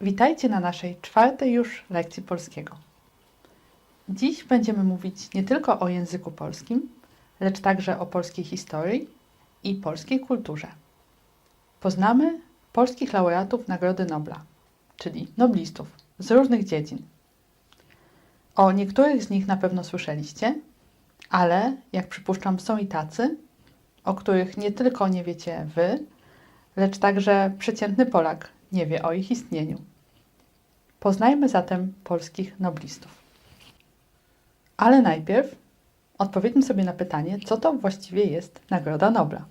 Witajcie na naszej czwartej już lekcji polskiego. Dziś będziemy mówić nie tylko o języku polskim, lecz także o polskiej historii i polskiej kulturze. Poznamy polskich laureatów Nagrody Nobla, czyli noblistów z różnych dziedzin. O niektórych z nich na pewno słyszeliście, ale jak przypuszczam, są i tacy, o których nie tylko nie wiecie wy, lecz także przeciętny Polak nie wie o ich istnieniu. Poznajmy zatem polskich noblistów. Ale najpierw odpowiedzmy sobie na pytanie, co to właściwie jest Nagroda Nobla.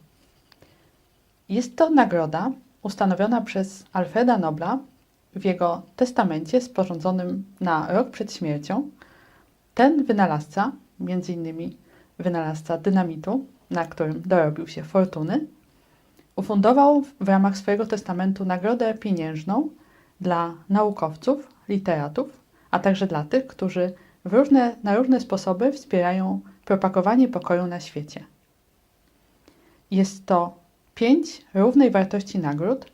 Jest to nagroda ustanowiona przez Alfreda Nobla w jego testamencie sporządzonym na rok przed śmiercią. Ten wynalazca, między innymi wynalazca dynamitu, na którym dorobił się fortuny, ufundował w ramach swojego testamentu nagrodę pieniężną dla naukowców, literatów, a także dla tych, którzy różne, na różne sposoby wspierają propagowanie pokoju na świecie. Jest to pięć równej wartości nagród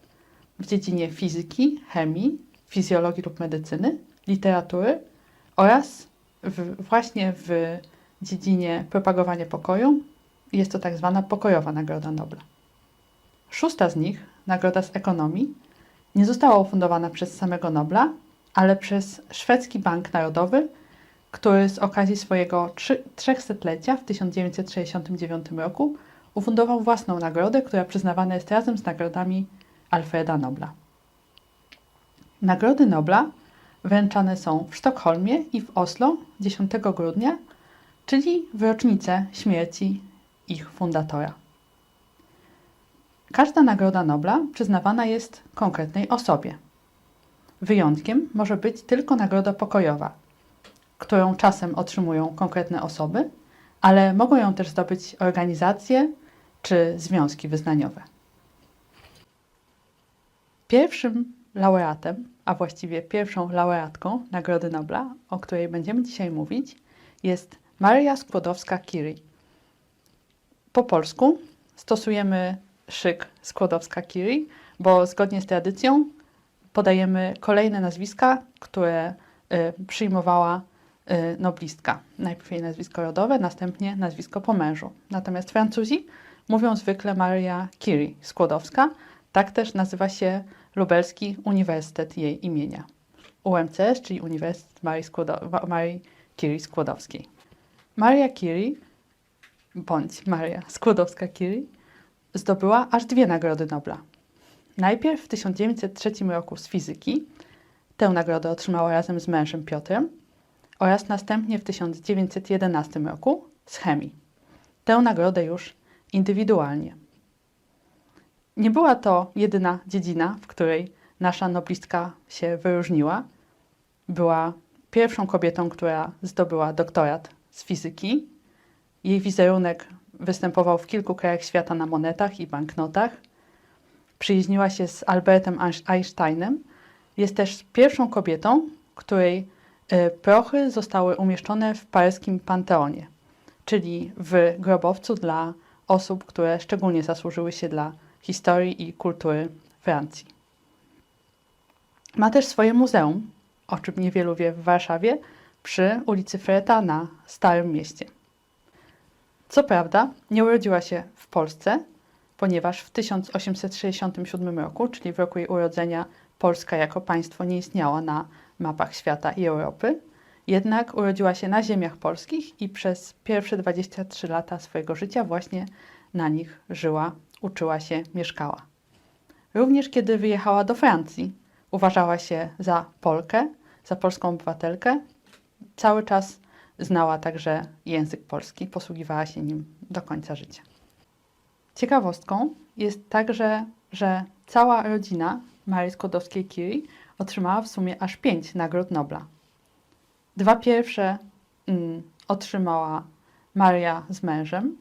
w dziedzinie fizyki, chemii, fizjologii lub medycyny, literatury oraz w, właśnie w dziedzinie propagowania pokoju jest to tak zwana pokojowa Nagroda Nobla. Szósta z nich, Nagroda z Ekonomii, nie została ufundowana przez samego Nobla, ale przez Szwedzki Bank Narodowy, który z okazji swojego 300-lecia w 1969 roku ufundował własną nagrodę, która przyznawana jest razem z nagrodami Alfreda Nobla. Nagrody Nobla wręczane są w Sztokholmie i w Oslo 10 grudnia, czyli w rocznicę śmierci ich fundatora. Każda Nagroda Nobla przyznawana jest konkretnej osobie. Wyjątkiem może być tylko nagroda pokojowa, którą czasem otrzymują konkretne osoby, ale mogą ją też zdobyć organizacje czy związki wyznaniowe. Pierwszym laureatem, a właściwie pierwszą laureatką Nagrody Nobla, o której będziemy dzisiaj mówić, jest Maria Skłodowska-Curie. Po polsku stosujemy szyk Skłodowska-Curie, bo zgodnie z tradycją podajemy kolejne nazwiska, które y, przyjmowała y, noblistka. Najpierw jej nazwisko rodowe, następnie nazwisko po mężu. Natomiast Francuzi mówią zwykle Maria Curie Skłodowska. Tak też nazywa się lubelski uniwersytet jej imienia. UMCS, czyli Uniwersytet Marii, Skłodo- Marii Curie Skłodowskiej. Maria Curie, bądź Maria Skłodowska-Curie, zdobyła aż dwie nagrody Nobla. Najpierw w 1903 roku z fizyki, tę nagrodę otrzymała razem z mężem Piotrem, oraz następnie w 1911 roku z chemii. Tę nagrodę już indywidualnie. Nie była to jedyna dziedzina, w której nasza noblistka się wyróżniła. Była pierwszą kobietą, która zdobyła doktorat z fizyki. Jej wizerunek występował w kilku krajach świata na monetach i banknotach. Przyjaźniła się z Albertem Einsteinem. Jest też pierwszą kobietą, której y, prochy zostały umieszczone w paryskim Panteonie, czyli w grobowcu dla osób, które szczególnie zasłużyły się dla historii i kultury Francji. Ma też swoje muzeum, o czym niewielu wie w Warszawie, przy ulicy Freta na Starym Mieście. Co prawda, nie urodziła się w Polsce, ponieważ w 1867 roku, czyli w roku jej urodzenia, Polska jako państwo nie istniała na mapach świata i Europy. Jednak urodziła się na ziemiach polskich i przez pierwsze 23 lata swojego życia właśnie na nich żyła, uczyła się, mieszkała. Również kiedy wyjechała do Francji, uważała się za Polkę, za polską obywatelkę. Cały czas znała także język polski, posługiwała się nim do końca życia. Ciekawostką jest także, że cała rodzina Marii Skłodowskiej-Curie otrzymała w sumie aż pięć nagród Nobla. Dwa pierwsze mm, otrzymała Maria z mężem,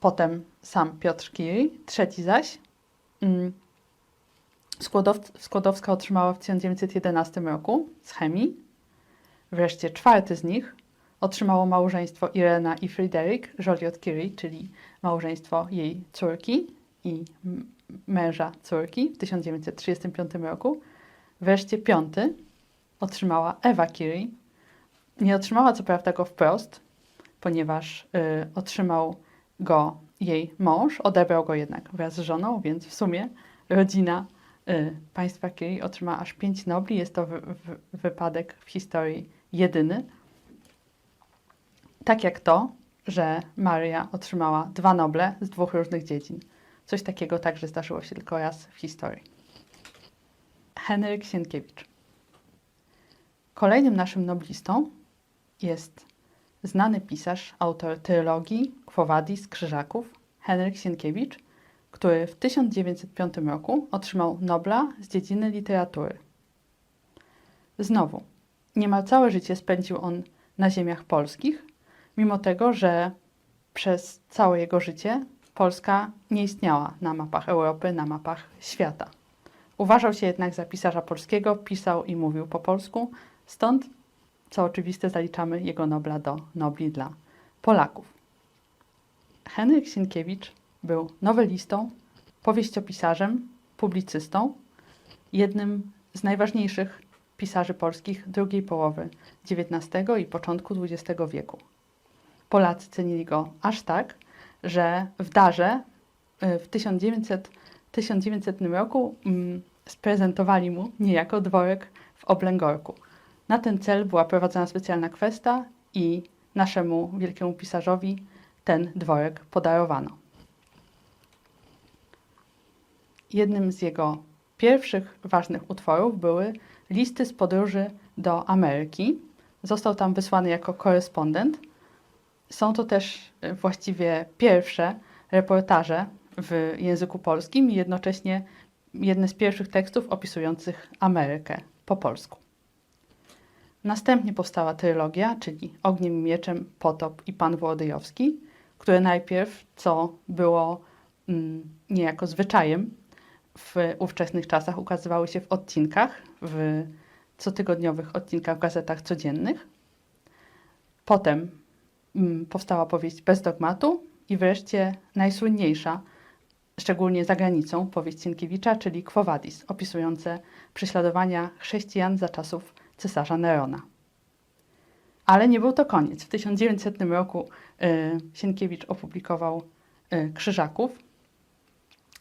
potem sam Piotr Curie, trzeci zaś mm, Skłodow Skłodowska otrzymała w 1911 roku z chemii. Wreszcie czwarty z nich otrzymało małżeństwo Irena i Fryderyk Joliot-Curie, czyli małżeństwo jej córki i męża córki w 1935 roku. Wreszcie piąty otrzymała Ewa Curie. Nie otrzymała co prawda go wprost, ponieważ y, otrzymał go jej mąż, odebrał go jednak wraz z żoną, więc w sumie rodzina y, państwa Curie otrzymała aż pięć Nobli. Jest to wy, wy, wypadek w historii jedyny. Tak jak to, że Maria otrzymała dwa Noble z dwóch różnych dziedzin. Coś takiego także zdarzyło się tylko raz w historii. Henryk Sienkiewicz. Kolejnym naszym noblistą jest znany pisarz, autor trylogii Quo Vadis Krzyżaków, Henryk Sienkiewicz, który w 1905 roku otrzymał Nobla z dziedziny literatury. Znowu, niemal całe życie spędził on na ziemiach polskich, mimo tego, że przez całe jego życie Polska nie istniała na mapach Europy, na mapach świata. Uważał się jednak za pisarza polskiego, pisał i mówił po polsku, stąd, co oczywiste, zaliczamy jego Nobla do Nobli dla Polaków. Henryk Sienkiewicz był nowelistą, powieściopisarzem, publicystą, jednym z najważniejszych pisarzy polskich drugiej połowy XIX i początku XX wieku. Polacy cenili go aż tak, że w Darze y, w 1900, 1900 roku mm, sprezentowali mu niejako dworek w Oblęgorku. Na ten cel była prowadzona specjalna kwesta i naszemu wielkiemu pisarzowi ten dworek podarowano. Jednym z jego pierwszych ważnych utworów były listy z podróży do Ameryki. Został tam wysłany jako korespondent. Są to też e, właściwie pierwsze reportaże w języku polskim i jednocześnie jedne z pierwszych tekstów opisujących Amerykę po polsku. Następnie powstała trylogia, czyli Ogniem Mieczem, Potop i Pan Wołodyjowski, które najpierw, co było mm, niejako zwyczajem w ówczesnych czasach, ukazywały się w odcinkach, w cotygodniowych odcinkach w gazetach codziennych. Potem mm, powstała powieść Bez dogmatu i wreszcie najsłynniejsza, szczególnie za granicą, powieść Sienkiewicza, czyli Quo Vadis, opisujące prześladowania chrześcijan za czasów cesarza Nerona. Ale nie był to koniec. W 1900 roku y, Sienkiewicz opublikował y, Krzyżaków.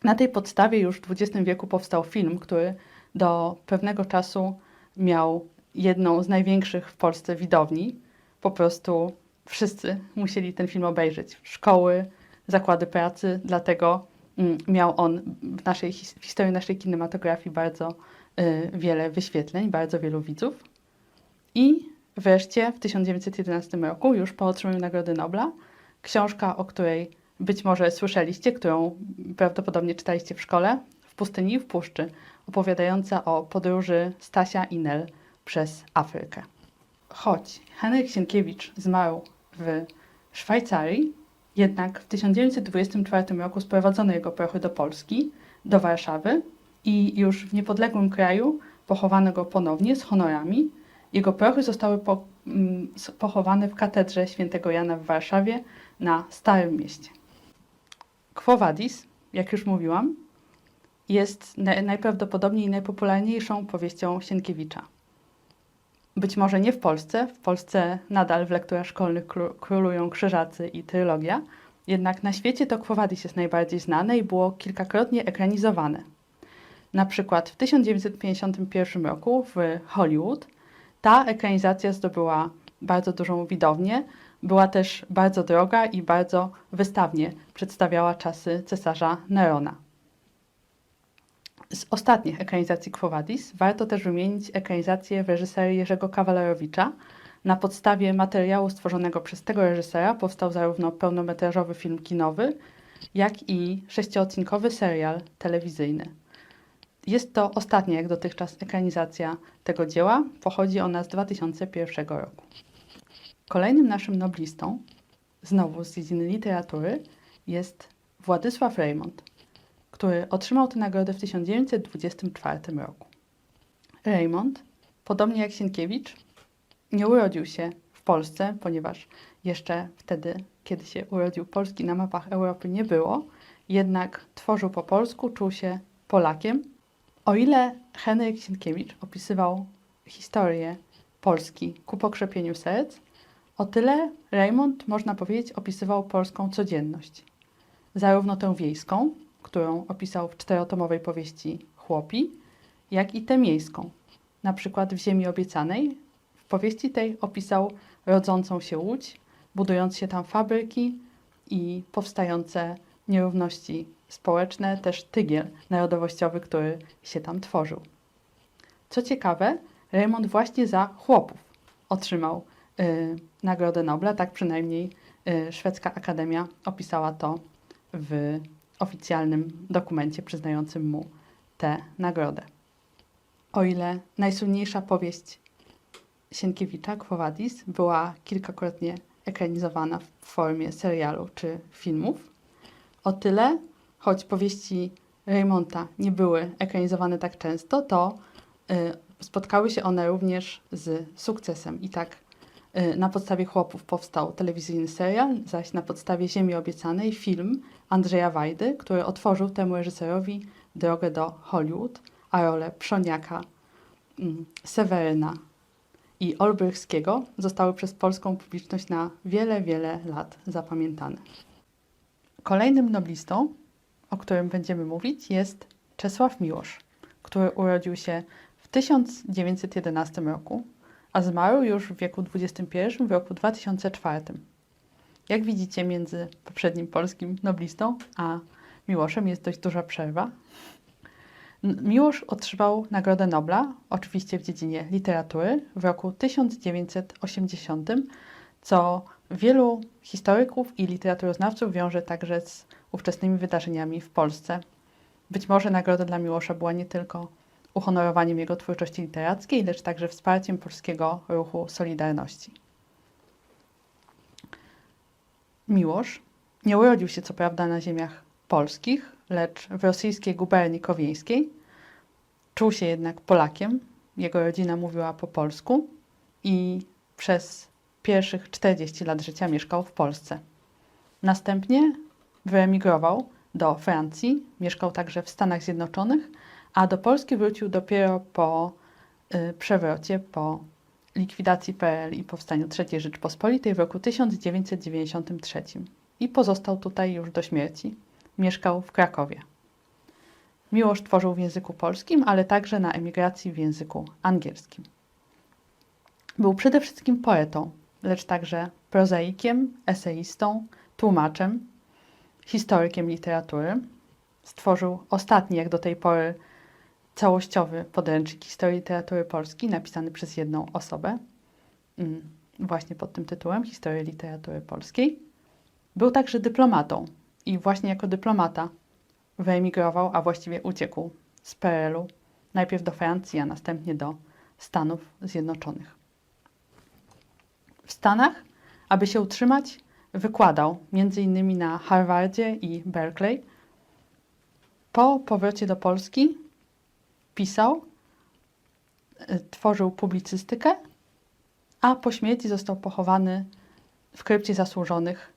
Na tej podstawie już w XX wieku powstał film, który do pewnego czasu miał jedną z największych w Polsce widowni. Po prostu wszyscy musieli ten film obejrzeć. Szkoły, zakłady pracy, dlatego mm, miał on w, naszej, w historii naszej kinematografii bardzo y, wiele wyświetleń, bardzo wielu widzów. I wreszcie w 1911 roku, już po otrzymaniu Nagrody Nobla, książka, o której być może słyszeliście, którą prawdopodobnie czytaliście w szkole, W pustyni w puszczy, opowiadająca o podróży Stasia i Nel przez Afrykę. Choć Henryk Sienkiewicz zmarł w Szwajcarii, jednak w 1924 roku sprowadzono jego prochy do Polski, do Warszawy i już w niepodległym kraju pochowano go ponownie z honorami. Jego prochy zostały po, mm, pochowane w katedrze świętego Jana w Warszawie na Starym Mieście. Quo Vadis, jak już mówiłam, jest na, najprawdopodobniej najpopularniejszą powieścią Sienkiewicza. Być może nie w Polsce, w Polsce nadal w lekturach szkolnych królują krzyżacy i trylogia, jednak na świecie to Quo jest najbardziej znane i było kilkakrotnie ekranizowane. Na przykład w 1951 roku w Hollywood ta ekranizacja zdobyła bardzo dużą widownię, była też bardzo droga i bardzo wystawnie przedstawiała czasy cesarza Nerona. Z ostatnich ekranizacji Quo Vadis warto też wymienić ekranizację w reżyserii Jerzego Kawalerowicza. Na podstawie materiału stworzonego przez tego reżysera powstał zarówno pełnometrażowy film kinowy, jak i sześciodcinkowy serial telewizyjny. Jest to ostatnia jak dotychczas ekranizacja tego dzieła. Pochodzi ona z 2001 roku. Kolejnym naszym noblistą, znowu z dziedziny literatury, jest Władysław Reymont, który otrzymał tę nagrodę w 1924 roku. Reymont, podobnie jak Sienkiewicz, nie urodził się w Polsce, ponieważ jeszcze wtedy, kiedy się urodził Polski na mapach Europy nie było, jednak tworzył po polsku, czuł się Polakiem. O ile Henryk Sienkiewicz opisywał historię Polski ku pokrzepieniu serc, o tyle Raymond, można powiedzieć, opisywał polską codzienność. Zarówno tę wiejską, którą opisał w czterotomowej powieści Chłopi, jak i tę miejską. Na przykład w Ziemi Obiecanej w powieści tej opisał rodzącą się łódź, budując się tam fabryki i powstające nierówności społeczne, też tygiel narodowościowy, który się tam tworzył. Co ciekawe, Raymond właśnie za chłopów otrzymał y, Nagrodę Nobla, tak przynajmniej y, Szwedzka Akademia opisała to w oficjalnym dokumencie przyznającym mu tę nagrodę. O ile najsłynniejsza powieść Sienkiewicza, Quo Vadis, była kilkakrotnie ekranizowana w formie serialu czy filmów, o tyle, choć powieści Raymonta nie były ekranizowane tak często, to y, spotkały się one również z sukcesem. I tak na podstawie Chłopów powstał telewizyjny serial, zaś na podstawie Ziemi Obiecanej film Andrzeja Wajdy, który otworzył temu reżyserowi drogę do Hollywood, a rolę Przoniaka, mm, Seweryna i Olbrychskiego zostały przez polską publiczność na wiele, wiele lat zapamiętane. Kolejnym noblistą, o którym będziemy mówić, jest Czesław Miłosz, który urodził się w 1911 roku, a zmarł już w wieku XXI, w roku 2004. Jak widzicie, między poprzednim polskim noblistą a Miłoszem jest dość duża przerwa. Miłosz otrzymał Nagrodę Nobla, oczywiście w dziedzinie literatury, w roku 1980, co wielu historyków i literaturoznawców wiąże także z ówczesnymi wydarzeniami w Polsce. Być może nagroda dla Miłosza była nie tylko uhonorowaniem jego twórczości literackiej, lecz także wsparciem polskiego ruchu Solidarności. Miłosz nie urodził się co prawda na ziemiach polskich, lecz w rosyjskiej guberni kowieńskiej. Czuł się jednak Polakiem. Jego rodzina mówiła po polsku i przez pierwszych 40 lat życia mieszkał w Polsce. Następnie wyemigrował do Francji, mieszkał także w Stanach Zjednoczonych, a do Polski wrócił dopiero po y, przewrocie, po likwidacji PRL i powstaniu III Rzeczpospolitej w roku 1993 i pozostał tutaj już do śmierci. Mieszkał w Krakowie. Miłosz tworzył w języku polskim, ale także na emigracji w języku angielskim. Był przede wszystkim poetą, lecz także prozaikiem, eseistą, tłumaczem, historykiem literatury. Stworzył ostatni, jak do tej pory, całościowy podręcznik historii literatury polskiej, napisany przez jedną osobę, mm, właśnie pod tym tytułem Historia literatury polskiej. Był także dyplomatą i właśnie jako dyplomata wyemigrował, a właściwie uciekł z PRL-u, najpierw do Francji, a następnie do Stanów Zjednoczonych. W Stanach, aby się utrzymać, wykładał m.in. na Harvardzie i Berkeley. Po powrocie do Polski pisał, y, tworzył publicystykę, a po śmierci został pochowany w krypcie zasłużonych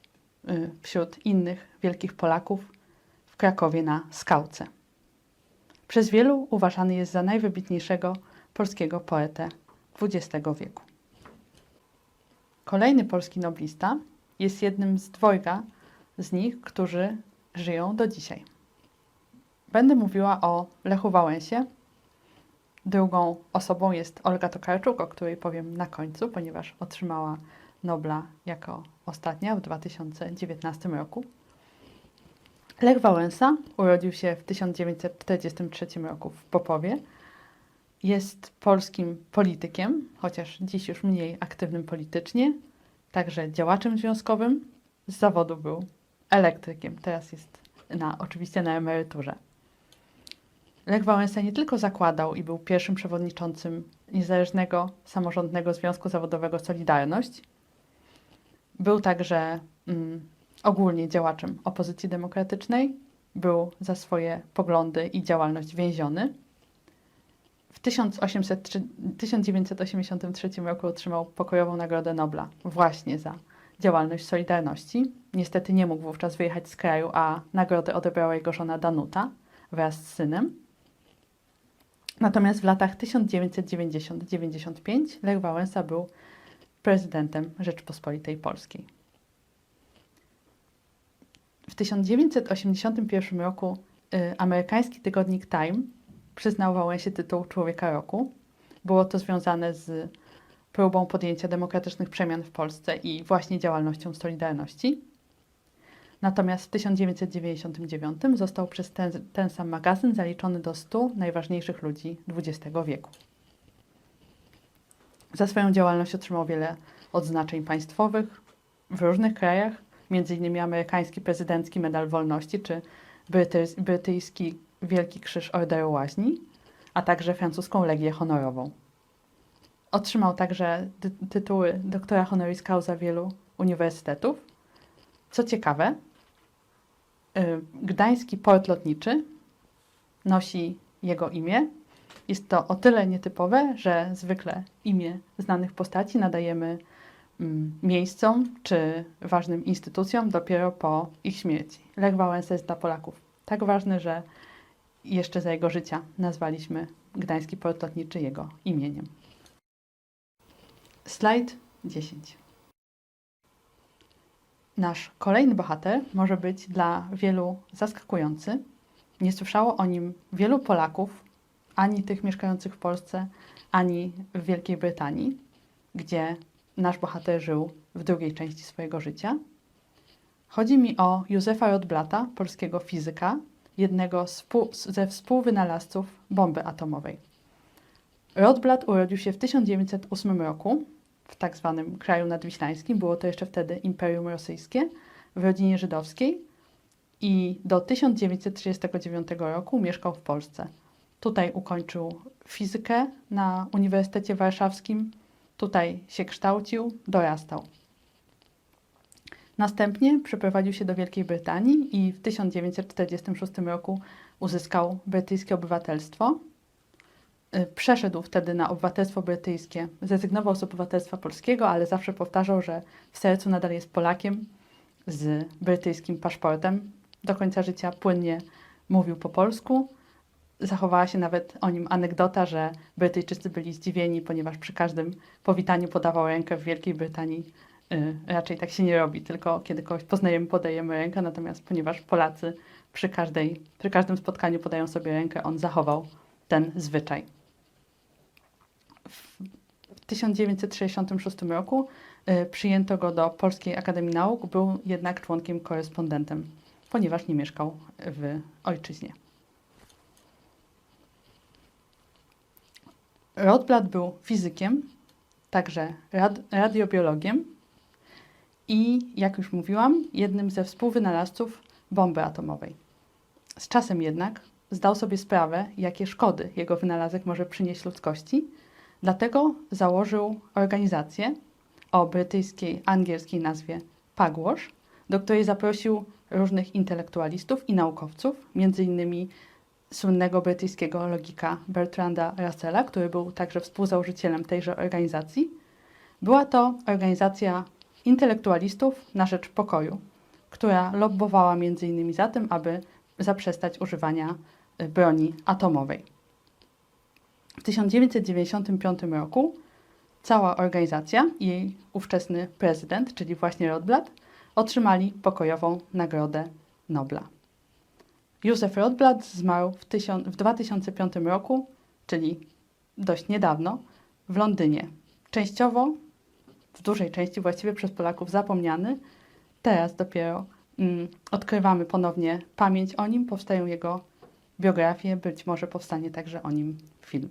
y, wśród innych wielkich Polaków w Krakowie na Skałce. Przez wielu uważany jest za najwybitniejszego polskiego poetę XX wieku. Kolejny polski noblista jest jednym z dwojga z nich, którzy żyją do dzisiaj. Będę mówiła o Lechu Wałęsie. Drugą osobą jest Olga Tokarczuk, o której powiem na końcu, ponieważ otrzymała Nobla jako ostatnia w 2019 roku. Lech Wałęsa urodził się w 1943 roku w Popowie. Jest polskim politykiem, chociaż dziś już mniej aktywnym politycznie, także działaczem związkowym. Z zawodu był elektrykiem, teraz jest na, oczywiście na emeryturze. Lech Wałęsa nie tylko zakładał i był pierwszym przewodniczącym Niezależnego Samorządnego Związku Zawodowego Solidarność, był także mm, ogólnie działaczem opozycji demokratycznej, był za swoje poglądy i działalność więziony. W 1803, 1983 roku otrzymał pokojową Nagrodę Nobla właśnie za działalność Solidarności. Niestety nie mógł wówczas wyjechać z kraju, a nagrodę odebrała jego żona Danuta wraz z synem. Natomiast w latach 1990-95 Lech Wałęsa był prezydentem Rzeczpospolitej Polskiej. W 1981 roku y, amerykański tygodnik Time przyznał Wałęsie tytuł Człowieka Roku. Było to związane z próbą podjęcia demokratycznych przemian w Polsce i właśnie działalnością Solidarności. Natomiast w 1999 został przez ten, ten sam magazyn zaliczony do 100 najważniejszych ludzi XX wieku. Za swoją działalność otrzymał wiele odznaczeń państwowych w różnych krajach, m.in. amerykański prezydencki medal wolności czy bryty- brytyjski Wielki Krzyż Orderu Łaźni, a także francuską Legię Honorową. Otrzymał także ty- tytuły doktora honoris causa wielu uniwersytetów. Co ciekawe, gdański port lotniczy nosi jego imię. Jest to o tyle nietypowe, że zwykle imię znanych postaci nadajemy mm, miejscom czy ważnym instytucjom dopiero po ich śmierci. Lech Wałęsa jest dla Polaków tak ważny, że jeszcze za jego życia nazwaliśmy Gdański Port Lotniczy jego imieniem. Slajd 10. Nasz kolejny bohater może być dla wielu zaskakujący. Nie słyszało o nim wielu Polaków, ani tych mieszkających w Polsce, ani w Wielkiej Brytanii, gdzie nasz bohater żył w drugiej części swojego życia. Chodzi mi o Józefa Rotblata, polskiego fizyka, jednego ze współwynalazców bomby atomowej. Rotblat urodził się w 1908 roku w tak zwanym kraju nadwiślańskim, było to jeszcze wtedy Imperium Rosyjskie, w rodzinie żydowskiej i do 1939 roku mieszkał w Polsce. Tutaj ukończył fizykę na Uniwersytecie Warszawskim, tutaj się kształcił, dorastał. Następnie przeprowadził się do Wielkiej Brytanii i w 1946 roku uzyskał brytyjskie obywatelstwo. Y, Przeszedł wtedy na obywatelstwo brytyjskie. Zrezygnował z obywatelstwa polskiego, ale zawsze powtarzał, że w sercu nadal jest Polakiem z brytyjskim paszportem. Do końca życia płynnie mówił po polsku. Zachowała się nawet o nim anegdota, że Brytyjczycy byli zdziwieni, ponieważ przy każdym powitaniu podawał rękę w Wielkiej Brytanii. Y, raczej tak się nie robi, tylko kiedy kogoś poznajemy, podajemy rękę, natomiast ponieważ Polacy przy, każdej, przy każdym spotkaniu podają sobie rękę, on zachował ten zwyczaj. W 1966 roku y, przyjęto go do Polskiej Akademii Nauk, był jednak członkiem korespondentem, ponieważ nie mieszkał w ojczyźnie. Rotblat był fizykiem, także rad, radiobiologiem i, jak już mówiłam, jednym ze współwynalazców bomby atomowej. Z czasem jednak zdał sobie sprawę, jakie szkody jego wynalazek może przynieść ludzkości, dlatego założył organizację o brytyjskiej, angielskiej nazwie Pugwash, do której zaprosił różnych intelektualistów i naukowców, innymi słynnego brytyjskiego logika Bertranda Russella, który był także współzałożycielem tejże organizacji. Była to organizacja intelektualistów na rzecz pokoju, która lobbowała innymi za tym, aby zaprzestać używania broni atomowej. W 1995 roku cała organizacja i jej ówczesny prezydent, czyli właśnie Rotblat, otrzymali pokojową Nagrodę Nobla. Józef Rotblat zmarł w, w 2005 roku, czyli dość niedawno, w Londynie. Częściowo, w dużej części właściwie przez Polaków zapomniany. Teraz dopiero mm, odkrywamy ponownie pamięć o nim, powstają jego biografie, być może powstanie także o nim film.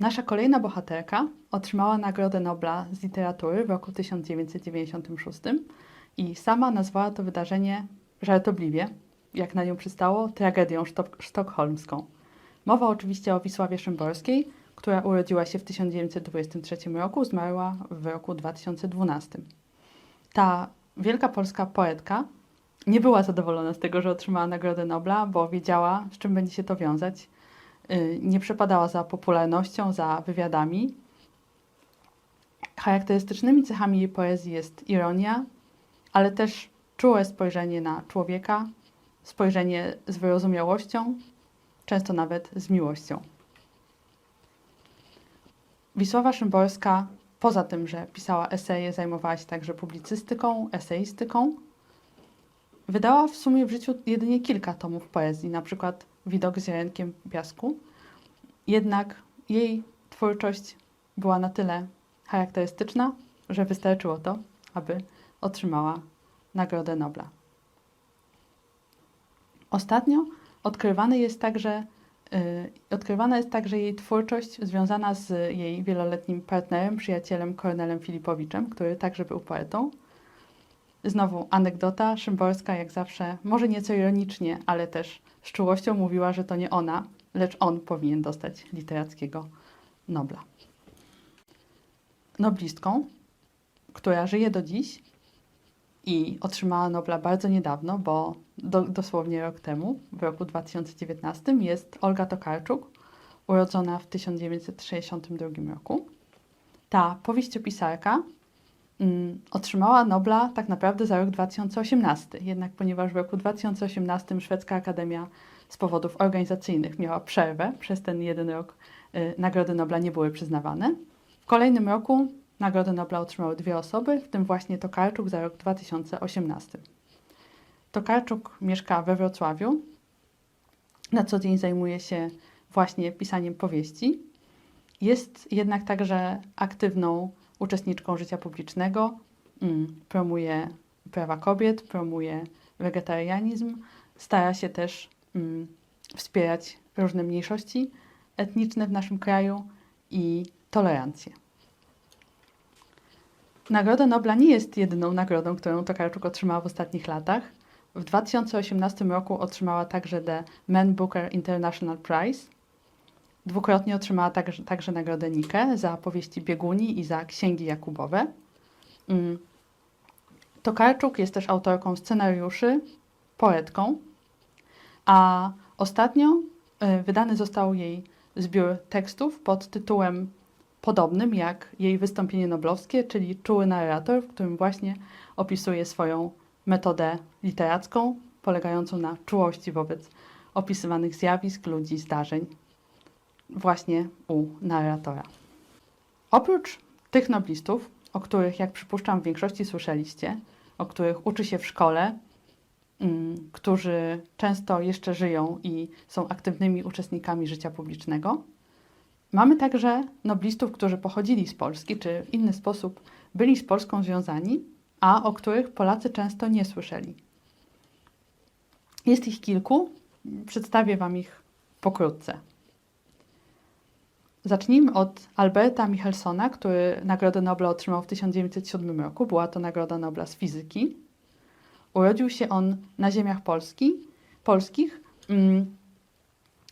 Nasza kolejna bohaterka otrzymała Nagrodę Nobla z literatury w roku 1996 i sama nazwała to wydarzenie żartobliwie, jak na nią przystało, tragedią sztok- sztokholmską. Mowa oczywiście o Wisławie Szymborskiej, która urodziła się w 1923 roku, zmarła w roku 2012. Ta wielka polska poetka nie była zadowolona z tego, że otrzymała Nagrodę Nobla, bo wiedziała, z czym będzie się to wiązać. Y, Nie przepadała za popularnością, za wywiadami. Charakterystycznymi cechami jej poezji jest ironia, ale też czułe spojrzenie na człowieka, spojrzenie z wyrozumiałością, często nawet z miłością. Wisława Szymborska, poza tym, że pisała eseje, zajmowała się także publicystyką, eseistyką. Wydała w sumie w życiu jedynie kilka tomów poezji, na przykład Widok z ziarenkiem piasku. Jednak jej twórczość była na tyle charakterystyczna, że wystarczyło to, aby otrzymała Nagrodę Nobla. Ostatnio odkrywany jest także, y, odkrywana jest także jej twórczość związana z jej wieloletnim partnerem, przyjacielem Kornelem Filipowiczem, który także był poetą. Znowu anegdota Szymborska, jak zawsze, może nieco ironicznie, ale też z czułością mówiła, że to nie ona, lecz on powinien dostać literackiego Nobla. Noblistką, która żyje do dziś i otrzymała Nobla bardzo niedawno, bo do, dosłownie rok temu, w roku 2019, jest Olga Tokarczuk, urodzona w 1962 roku. Ta powieściopisarka otrzymała Nobla tak naprawdę za rok 2018, jednak ponieważ w roku 2018 Szwedzka Akademia z powodów organizacyjnych miała przerwę, przez ten jeden rok y, Nagrody Nobla nie były przyznawane. W kolejnym roku Nagrodę Nobla otrzymały dwie osoby, w tym właśnie Tokarczuk za rok 2018. Tokarczuk mieszka we Wrocławiu. Na co dzień zajmuje się właśnie pisaniem powieści. Jest jednak także aktywną uczestniczką życia publicznego. Mm, Promuje prawa kobiet, promuje wegetarianizm, stara się też mm, wspierać różne mniejszości etniczne w naszym kraju i tolerancję. Nagroda Nobla nie jest jedyną nagrodą, którą Tokarczuk otrzymała w ostatnich latach. W 2018 roku otrzymała także The Man Booker International Prize. Dwukrotnie otrzymała także, także nagrodę Nike za powieści Bieguni i za księgi Jakubowe. Mm. Tokarczuk jest też autorką scenariuszy, poetką, a ostatnio y, wydany został jej zbiór tekstów pod tytułem podobnym jak jej wystąpienie noblowskie, czyli czuły narrator, w którym właśnie opisuje swoją metodę literacką, polegającą na czułości wobec opisywanych zjawisk, ludzi, zdarzeń, właśnie u narratora. Oprócz tych noblistów, o których, jak przypuszczam, w większości słyszeliście, o których uczy się w szkole, mm, którzy często jeszcze żyją i są aktywnymi uczestnikami życia publicznego, Mamy także noblistów, którzy pochodzili z Polski, czy w inny sposób byli z Polską związani, a o których Polacy często nie słyszeli. Jest ich kilku, przedstawię Wam ich pokrótce. Zacznijmy od Alberta Michelsona, który Nagrodę Nobla otrzymał w 1907 roku. Była to Nagroda Nobla z fizyki. Urodził się on na ziemiach Polski, polskich, mm,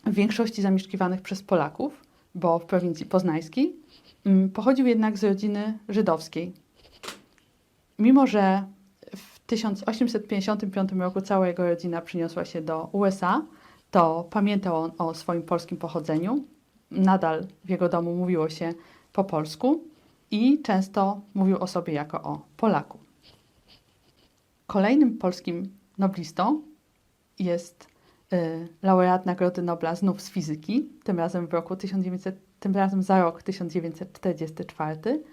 w większości zamieszkiwanych przez Polaków bo w prowincji poznańskiej. Mm, pochodził jednak z rodziny żydowskiej. Mimo, że w 1855 roku cała jego rodzina przyniosła się do USA, to pamiętał on o swoim polskim pochodzeniu. Nadal w jego domu mówiło się po polsku i często mówił o sobie jako o Polaku. Kolejnym polskim noblistą jest Y, laureat Nagrody Nobla znów z fizyki, tym razem w roku 1900, tym razem za rok 1944,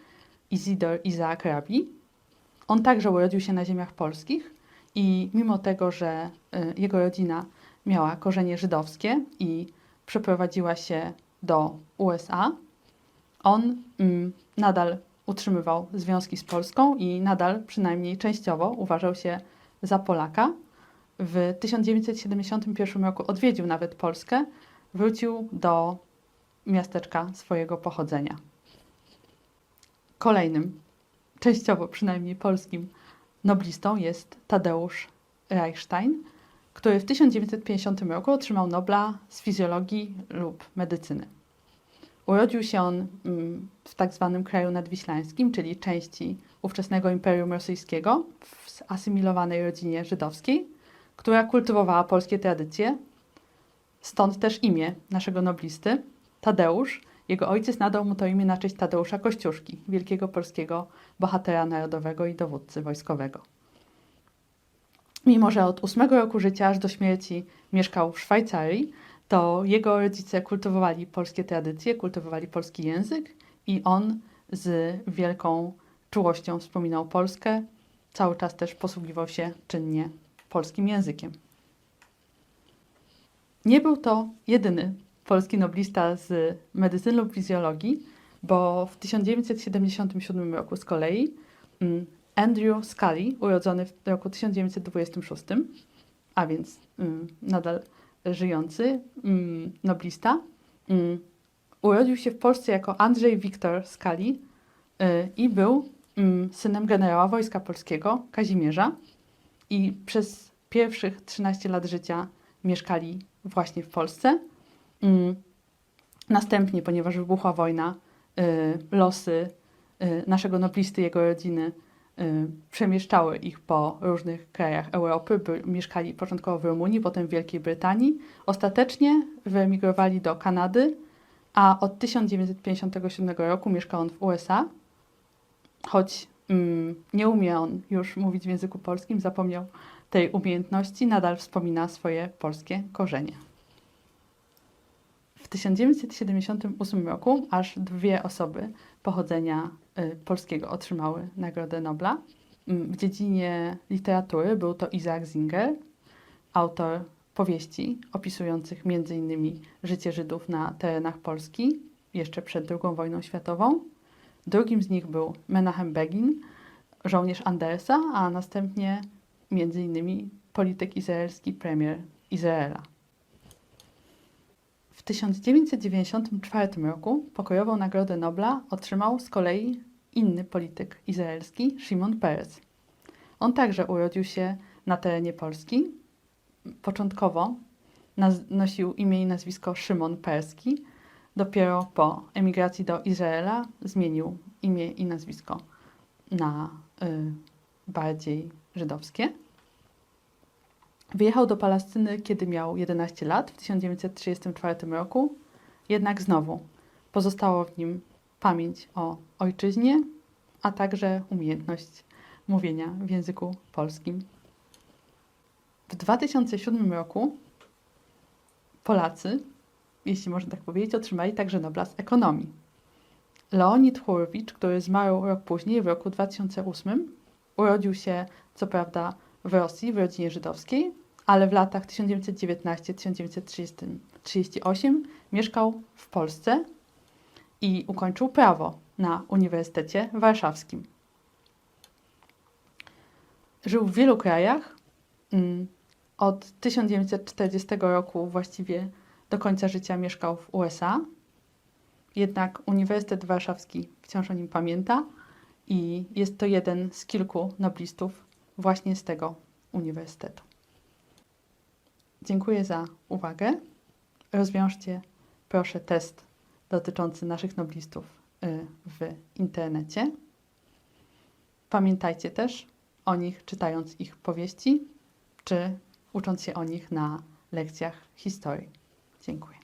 Isidor Isaac Rabi. On także urodził się na ziemiach polskich i mimo tego, że y, jego rodzina miała korzenie żydowskie i przeprowadziła się do USA, on mm, nadal utrzymywał związki z Polską i nadal, przynajmniej częściowo, uważał się za Polaka w 1971 roku odwiedził nawet Polskę, wrócił do miasteczka swojego pochodzenia. Kolejnym, częściowo przynajmniej polskim noblistą jest Tadeusz Reichstein, który w 1950 roku otrzymał Nobla z fizjologii lub medycyny. Urodził się on mm, w tak zwanym kraju nadwiślańskim, czyli części ówczesnego Imperium Rosyjskiego, w asymilowanej rodzinie żydowskiej która kultywowała polskie tradycje. Stąd też imię naszego noblisty, Tadeusz. Jego ojciec nadał mu to imię na cześć Tadeusza Kościuszki, wielkiego polskiego bohatera narodowego i dowódcy wojskowego. Mimo, że od ósmego roku życia aż do śmierci mieszkał w Szwajcarii, to jego rodzice kultywowali polskie tradycje, kultywowali polski język i on z wielką czułością wspominał Polskę. Cały czas też posługiwał się czynnie polskim językiem. Nie był to jedyny polski noblista z medycyny lub fizjologii, bo w 1977 roku z kolei mm, Andrew Scully, urodzony w roku 1926, a więc mm, nadal żyjący mm, noblista, mm, urodził się w Polsce jako Andrzej Wiktor Scully y, i był mm, synem generała Wojska Polskiego Kazimierza. I przez pierwszych 13 lat życia mieszkali właśnie w Polsce. Następnie, ponieważ wybuchła wojna, y, losy y, naszego noblisty jego rodziny przemieszczały ich po różnych krajach Europy. Mieszkali początkowo w Rumunii, potem w Wielkiej Brytanii. Ostatecznie wyemigrowali do Kanady, a od 1957 roku mieszka on w USA. Choć mm, nie umie on już mówić w języku polskim, zapomniał tej umiejętności, nadal wspomina swoje polskie korzenie. W 1978 roku aż dwie osoby pochodzenia y, polskiego otrzymały Nagrodę Nobla. Mm, W dziedzinie literatury był to Isaac Singer, autor powieści opisujących m.in. życie Żydów na terenach Polski jeszcze przed II wojną światową. Drugim z nich był Menachem Begin, żołnierz Andersa, a następnie m.in. polityk izraelski, premier Izraela. W 1994 roku pokojową Nagrodę Nobla otrzymał z kolei inny polityk izraelski, Shimon Peres. On także urodził się na terenie Polski. Początkowo nosił imię i nazwisko Szymon Perski. Dopiero po emigracji do Izraela zmienił imię i nazwisko na y, bardziej żydowskie. Wyjechał do Palestyny, kiedy miał 11 lat, w 1934 roku. Jednak znowu pozostało w nim pamięć o ojczyźnie, a także umiejętność mówienia w języku polskim. W 2007 roku Polacy, jeśli można tak powiedzieć, otrzymali także Nobla z ekonomii. Leonid Hurwicz, który zmarł rok później, w roku 2008, urodził się co prawda w Rosji, w rodzinie żydowskiej, ale w latach 1919-1938 mieszkał w Polsce i ukończył prawo na Uniwersytecie Warszawskim. Żył w wielu krajach. Mm, Od 1940 roku właściwie do końca życia mieszkał w USA. Jednak Uniwersytet Warszawski wciąż o nim pamięta i jest to jeden z kilku noblistów właśnie z tego uniwersytetu. Dziękuję za uwagę. Rozwiążcie proszę test dotyczący naszych noblistów y, w internecie. Pamiętajcie też o nich, czytając ich powieści, czy ucząc się o nich na lekcjach historii. Dziękuję.